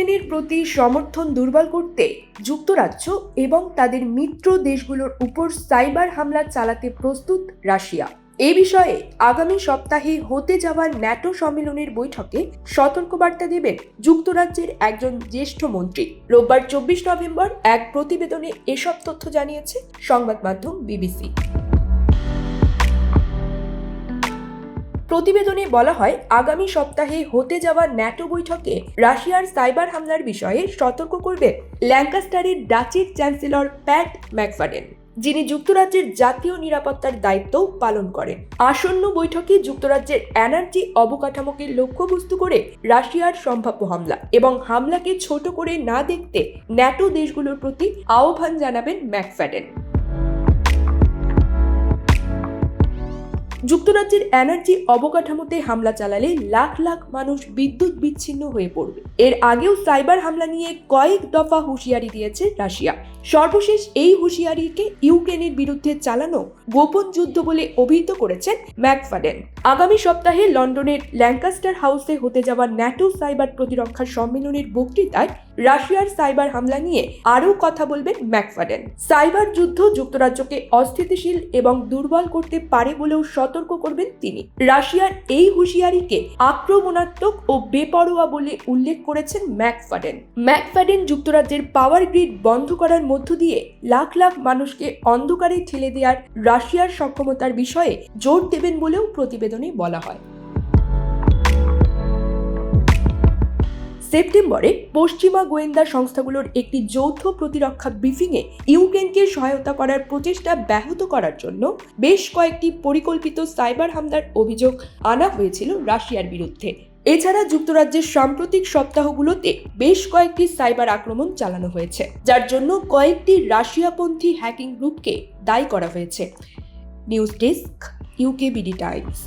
ইউক্রেনের প্রতি সমর্থন দুর্বল করতে যুক্তরাজ্য এবং তাদের মিত্র দেশগুলোর উপর সাইবার হামলা চালাতে প্রস্তুত রাশিয়া। এ বিষয়ে আগামী সপ্তাহে হতে যাওয়া ন্যাটো সম্মেলনের বৈঠকে সতর্কবার্তা দেবেন যুক্তরাজ্যের একজন জ্যেষ্ঠ মন্ত্রী। রোববার চব্বিশ নভেম্বর এক প্রতিবেদনে এসব তথ্য জানিয়েছে সংবাদ মাধ্যম বিবিসি। প্রতিবেদনে বলা হয়, আগামী সপ্তাহে হতে যাওয়া ন্যাটো বৈঠকে রাশিয়ার সাইবার হামলার বিষয়ে সতর্ক করবে ল্যাঙ্কাস্টারের ডাচের চ্যান্সেলর প্যাট ম্যাকফাডেন যিনি যুক্তরাজ্যের জাতীয় নিরাপত্তার দায়িত্বও পালন করেন। আসন্ন বৈঠকে যুক্তরাজ্যের এনার্জি অবকাঠামোকে লক্ষ্যবস্তু করে রাশিয়ার সম্ভাব্য হামলা এবং হামলাকে ছোট করে না দেখতে ন্যাটো দেশগুলোর প্রতি আহ্বান জানাবেন ম্যাকফ্যাডেন যুক্তরাজ্যের এনার্জি অবকাঠামোতে হামলা চালালে লাখ লাখ মানুষ বিদ্যুৎ বিচ্ছিন্ন হয়ে পড়বে। এর আগেও সাইবার হামলা নিয়ে কয়েক দফা হুঁশিয়ারি দিয়েছে রাশিয়া। সর্বশেষ এই হুঁশিয়ারিকে ইউক্রেনের বিরুদ্ধে চালানো গোপন যুদ্ধ বলে অভিহিত করেছেন ম্যাকফাডেন। আগামী সপ্তাহে লন্ডনের ল্যাঙ্কাস্টার হাউসে হতে যাওয়া ন্যাটো সাইবার প্রতিরক্ষা সম্মেলনের বক্তৃতায় রাশিয়ার সাইবার হামলা নিয়ে আরও কথা বলবেন ম্যাকফাডেন সাইবার যুদ্ধ যুক্তরাজ্যকে অস্থিতিশীল এবং দুর্বল করতে পারে বলেও সতর্ক করবেন তিনি। রাশিয়ার এই হুঁশিয়ারিকে আক্রমণাত্মক ও বেপরোয়া বলে উল্লেখ করেছেন ম্যাকফাডেন ম্যাকফাডেন যুক্তরাজ্যের পাওয়ার গ্রিড বন্ধ করার মধ্য দিয়ে লাখ লাখ মানুষকে অন্ধকারে ঠেলে দেওয়ার রাশিয়ার সক্ষমতার বিষয়ে জোর দেবেন বলেও প্রতিবেদনে বলা হয়। সেপ্টেম্বরে পশ্চিমা গোয়েন্দা সংস্থাগুলোর একটি যৌথ প্রতিরক্ষা ব্রিফিংয়ে ইউক্রেনকে সহায়তা করার প্রচেষ্টা ব্যাহত করার জন্য বেশ কয়েকটি পরিকল্পিত সাইবার হামলার অভিযোগ আনা হয়েছিল রাশিয়ার বিরুদ্ধে। এছাড়া যুক্তরাজ্যের সাম্প্রতিক সপ্তাহগুলোতে বেশ কয়েকটি সাইবার আক্রমণ চালানো হয়েছে, যার জন্য কয়েকটি রাশিয়াপন্থী হ্যাকিং গ্রুপকে দায়ী করা হয়েছে। News desk UK BD Times.